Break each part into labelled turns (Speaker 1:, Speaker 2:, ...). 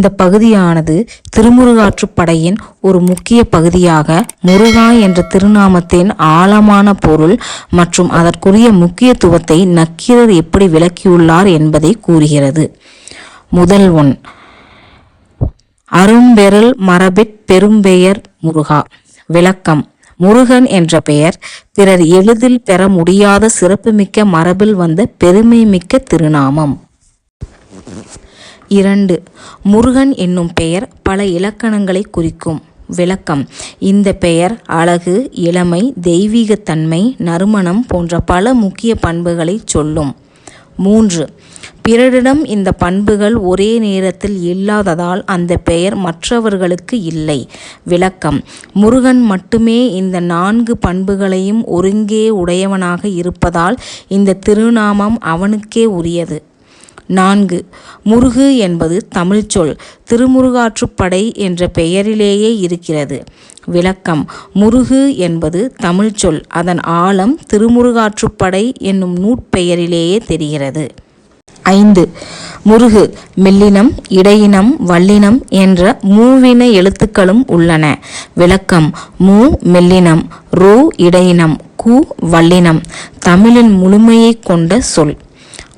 Speaker 1: இந்த பகுதியானது திருமுருகாற்றுப்படையின் ஒரு முக்கிய பகுதியாக முருகா என்ற திருநாமத்தின் ஆழமான பொருள் மற்றும் அதற்குரிய முக்கியத்துவத்தை நக்கீரர் எப்படி விளக்கியுள்ளார் என்பதை கூறுகிறது. முதல் ஒன். அரும்பெருள் மரபிற் பெரும்பெயர் முருகா. விளக்கம். முருகன் என்ற பெயர் பிறர் எளிதில் பெற முடியாத சிறப்புமிக்க மரபில் வந்த பெருமைமிக்க திருநாமம். இரண்டு. முருகன் என்னும் பெயர் பல இலக்கணங்களை குறிக்கும். விளக்கம். இந்த பெயர் அழகு இளமை தெய்வீகத்தன்மை நறுமணம் போன்ற பல முக்கிய பண்புகளை சொல்லும். மூன்று. பிறரிடம் இந்த பண்புகள் ஒரே நேரத்தில் இல்லாததால் அந்த பெயர் மற்றவர்களுக்கு இல்லை. விளக்கம். முருகன் மட்டுமே இந்த நான்கு பண்புகளையும் ஒருங்கே உடையவனாக இருப்பதால் இந்த திருநாமம் அவனுக்கே உரியது. நான்கு. முருகு என்பது தமிழ்ச்சொல் திருமுருகாற்றுப்படை என்ற பெயரிலேயே இருக்கிறது. விளக்கம். முருகு என்பது தமிழ்ச்சொல் அதன் ஆழம் திருமுருகாற்றுப்படை என்னும் நூற்பெயரிலேயே தெரிகிறது. ஐந்து. முருகு. மெல்லினம் இடையினம் வல்லினம் என்ற மூவின எழுத்துக்களும் உள்ளன. விளக்கம். மூ மெல்லினம் ரூ இடையினம் கு வல்லினம். தமிழின் முழுமையை கொண்ட சொல்.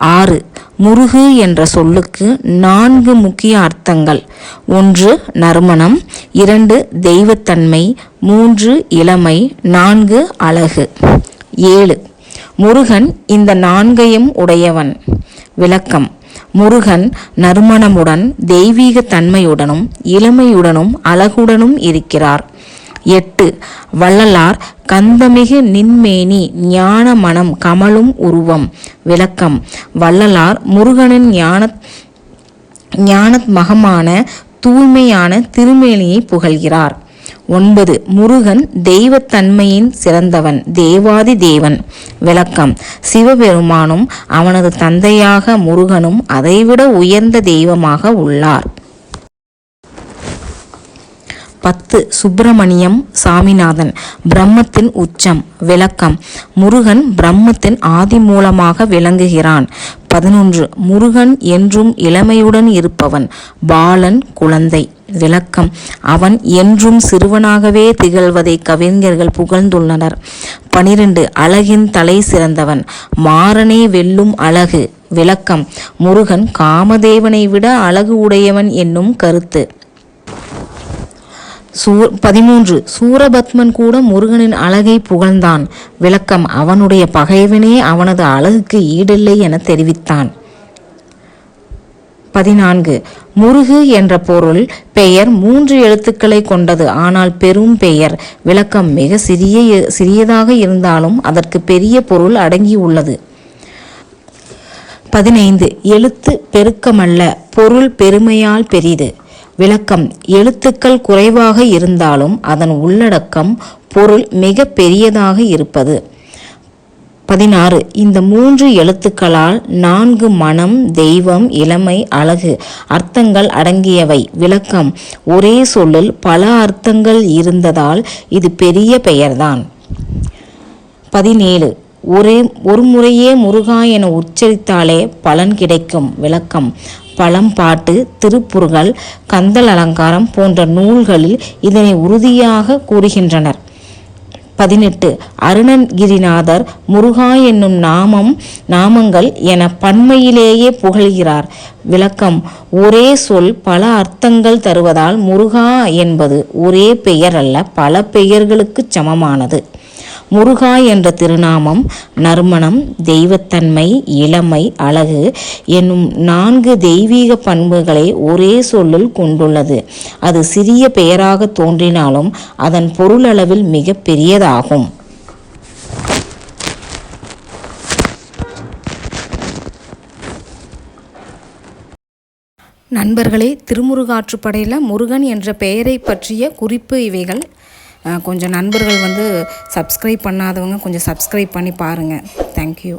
Speaker 1: ஆறு. முருகு என்ற சொல்லுக்கு நான்கு முக்கிய அர்த்தங்கள். ஒன்று நறுமணம். இரண்டு தெய்வத்தன்மை. மூன்று இளமை. நான்கு அழகு. ஏழு முருகன் இந்த நான்கையும் உடையவன். விளக்கம் முருகன் நறுமணமுடன் தெய்வீக தன்மையுடனும் இளமையுடனும் அழகுடனும் இருக்கிறார். எட்டு வள்ளலார் கந்தமிகு நின்மேனி ஞான மனம் கமலும் உருவம். விளக்கம். வள்ளலார் முருகனின் ஞான ஞானத் மகமான தூய்மையான திருமேனியை புகழ்கிறார். ஒன்பது முருகன் தெய்வத்தன்மையின் சிறந்தவன் தேவாதி தேவன். விளக்கம் சிவபெருமானும் அவனது தந்தையாக முருகனும் அதைவிட உயர்ந்த தெய்வமாக உள்ளார். பத்து சுப்பிரமணியம் சாமிநாதன் பிரம்மத்தின் உச்சம் விளக்கம். முருகன் பிரம்மத்தின் ஆதி மூலமாக விளங்குகிறான். பதினொன்று முருகன் என்றும் இளமையுடன் இருப்பவன் பாலன் குழந்தை. விளக்கம் அவன் என்றும் சிறுவனாகவே திகழ்வதை கவிஞர்கள் புகழ்ந்துள்ளனர். பனிரெண்டு அழகின் தலை சிறந்தவன் மாறனே வெல்லும் அழகு. விளக்கம் முருகன் காமதேவனை விட அழகு உடையவன் என்னும் கருத்து. சூ பதிமூன்று சூரபத்மன் கூட முருகனின் அழகை புகழ்ந்தான். விளக்கம் அவனுடைய பகைவனே அவனது அழகுக்கு ஈடில்லை என தெரிவித்தான். பதினான்கு முருகு என்ற பொருள் பெயர் மூன்று எழுத்துக்களை கொண்டது ஆனால் பெரும் பெயர். விளக்கம் மிக சிறிய சிறியதாக இருந்தாலும் அதற்கு பெரிய பொருள் அடங்கியுள்ளது பதினைந்து எழுத்து பெருக்கமல்ல பொருள் பெருமையால் பெரிது. விளக்கம். எழுத்துக்கள் குறைவாக இருந்தாலும் அதன் உள்ளடக்கம் பொருள் மிக பெரியதாக இருப்பது. பதினாறு. இந்த மூன்று எழுத்துக்களால் நான்கு மனம் தெய்வம் இளமை அழகு அர்த்தங்கள் அடங்கியவை. விளக்கம். ஒரே சொல்லில் பல அர்த்தங்கள் இருந்ததால் இது பெரிய பெயர்தான். பதினேழு. ஒரே ஒரு முறையே முருகா என உச்சரித்தாலே பலன் கிடைக்கும். விளக்கம். பழம்பாட்டு திருப்புறுகள் கந்தல் அலங்காரம் போன்ற நூல்களில் இதனை உறுதியாக கூறுகின்றனர். பதினெட்டு. அருணகிரிநாதர் முருகா என்னும் நாமம் நாமங்கள் என பன்மையிலேயே புகழ்கிறார். விளக்கம். ஒரே சொல் பல அர்த்தங்கள் தருவதால் முருகா என்பது ஒரே பெயர் அல்ல பல பெயர்களுக்கு சமமானது. முருகா என்ற திருநாமம் நறுமணம் தெய்வத்தன்மை இளமை அழகு என்னும் நான்கு தெய்வீக பண்புகளை ஒரே சொல்லில் கொண்டுள்ளது. அது சிறிய பெயராக தோன்றினாலும் அதன் பொருளளவில் மிக பெரியதாகும். நண்பர்களே திருமுருகாற்றுப்படையில் முருகன் என்ற பெயரை பற்றிய குறிப்பு இவைகள். கொஞ்சம் நண்பர்கள் வந்து சப்ஸ்கிரைப் பண்ணாதவங்க கொஞ்சம் சப்ஸ்கிரைப் பண்ணி பாருங்கள் தேங்க்யூ